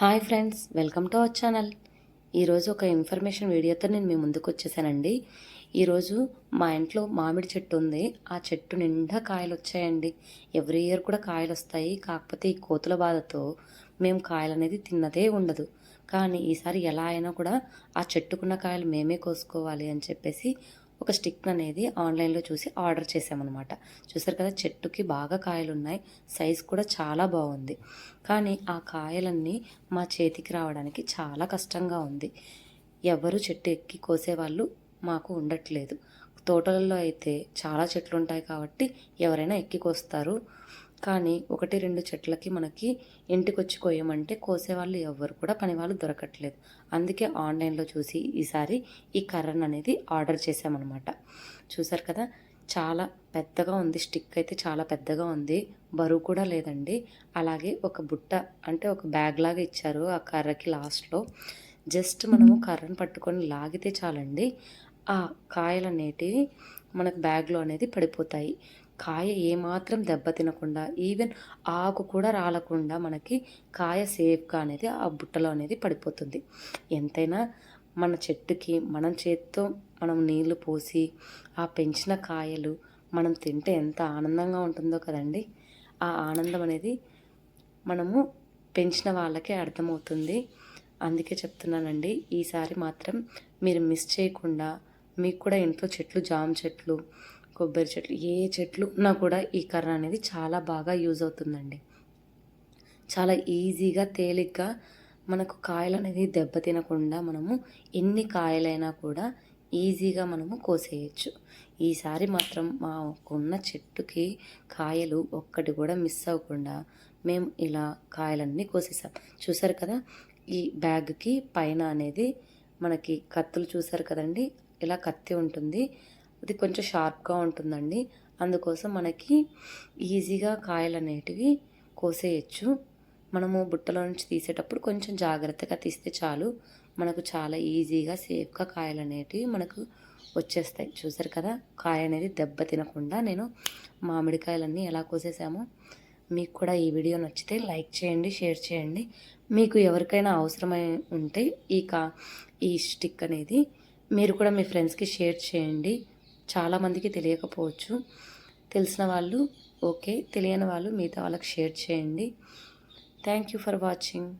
Hi friends welcome to our channel. ఈరోజు ఒక information వీడియోతో నేను మీ ముందుకు వచ్చేసానండి. ఈరోజు మా ఇంట్లో మామిడి చెట్టు ఉంది. ఆ చెట్టు నిండా కాయలు వచ్చాయండి. ఎవ్రీ ఇయర్ కూడా కాయలు వస్తాయి. కాకపోతే ఈ కోతుల బాధతో మేము కాయలు అనేది తిన్నదే ఉండదు. కానీ ఈసారి ఎలా అయినా కూడా ఆ చెట్టుకున్న కాయలు మేమే కోసుకోవాలి అని చెప్పేసి ఒక స్టిక్ అనేది ఆన్లైన్లో చూసి ఆర్డర్ చేసామన్నమాట. చూసారు కదా చెట్టుకి బాగా కాయలు ఉన్నాయి సైజ్ కూడా చాలా బాగుంది. కానీ ఆ కాయలన్నీ మా చేతికి రావడానికి చాలా కష్టంగా ఉంది. ఎవరు చెట్టు ఎక్కి కోసేవాళ్ళు మాకు ఉండట్లేదు. తోటలలో అయితే చాలా చెట్లు ఉంటాయి కాబట్టి ఎవరైనా ఎక్కి కోస్తారు. కానీ ఒకటి రెండు చెట్లకి మనకి ఇంటికి వచ్చి కోయమంటే కోసేవాళ్ళు ఎవ్వరు కూడా పని వాళ్ళు దొరకట్లేదు. అందుకే ఆన్లైన్లో చూసి ఈసారి ఈ కర్రను అనేది ఆర్డర్ చేసామన్నమాట చూసారు కదా చాలా పెద్దగా ఉంది స్టిక్ అయితే చాలా పెద్దగా ఉంది బరువు కూడా లేదండి. అలాగే ఒక బుట్ట అంటే ఒక బ్యాగ్ లాగా ఇచ్చారు ఆ కర్రకి లాస్ట్లో. జస్ట్ మనము కర్రను పట్టుకొని లాగితే చాలండి ఆ కాయలు అనేటివి మనకు బ్యాగ్లో అనేది పడిపోతాయి. కాయ ఏమాత్రం దెబ్బ తినకుండా ఈవెన్ ఆకు కూడా రాలకుండా మనకి కాయ సేఫ్గా అనేది ఆ బుట్టలో అనేది పడిపోతుంది. ఎంతైనా మన చెట్టుకి మనం చేత్తో మనం నీళ్ళు పోసి ఆ పెంచిన కాయలు మనం తింటే ఎంత ఆనందంగా ఉంటుందో కదండి. ఆ ఆనందం అనేది మనము పెంచిన వాళ్ళకే అర్థమవుతుంది. అందుకే చెప్తున్నానండి ఈసారి మాత్రం మీరు మిస్ చేయకుండా మీకు కూడా ఇంట్లో చెట్లు జామ చెట్లు కొబ్బరి చెట్లు ఏ చెట్లు ఉన్నా కూడా ఈ కర్ర అనేది చాలా బాగా యూజ్ అవుతుందండి. చాలా ఈజీగా తేలిగ్గా మనకు కాయలు అనేది దెబ్బ తినకుండా మనము ఎన్ని కాయలైనా కూడా ఈజీగా మనము కోసేయచ్చు. ఈసారి మాత్రం మాకున్న చెట్టుకి కాయలు ఒక్కటి కూడా మిస్ అవ్వకుండా మేము ఇలా కాయలన్నీ కోసేసాం. చూసారు కదా ఈ బ్యాగ్కి పైన అనేది మనకి కత్తులు చూసారు కదండి ఇలా కత్తి ఉంటుంది. అది కొంచెం షార్ప్గా ఉంటుందండి. అందుకోసం మనకి ఈజీగా కాయలు అనేటివి కోసేయచ్చు. మనము బుట్టలో నుంచి తీసేటప్పుడు కొంచెం జాగ్రత్తగా తీస్తే చాలు. మనకు చాలా ఈజీగా సేఫ్గా కాయలు అనేటివి మనకు వచ్చేస్తాయి. చూసారు కదా? కాయ అనేది దెబ్బ తినకుండా నేను మామిడికాయలన్నీ ఎలా కోసేసామో మీకు కూడా ఈ వీడియో నచ్చితే లైక్ చేయండి షేర్ చేయండి. మీకు ఎవరికైనా అవసరమై ఉంటే ఈ కా ఈ స్టిక్ అనేది మీరు కూడా మీ ఫ్రెండ్స్కి షేర్ చేయండి. చాలామందికి తెలియకపోవచ్చు. తెలిసిన వాళ్ళు ఓకే తెలియని వాళ్ళు మిగతా వాళ్ళకి షేర్ చేయండి. Thank you for watching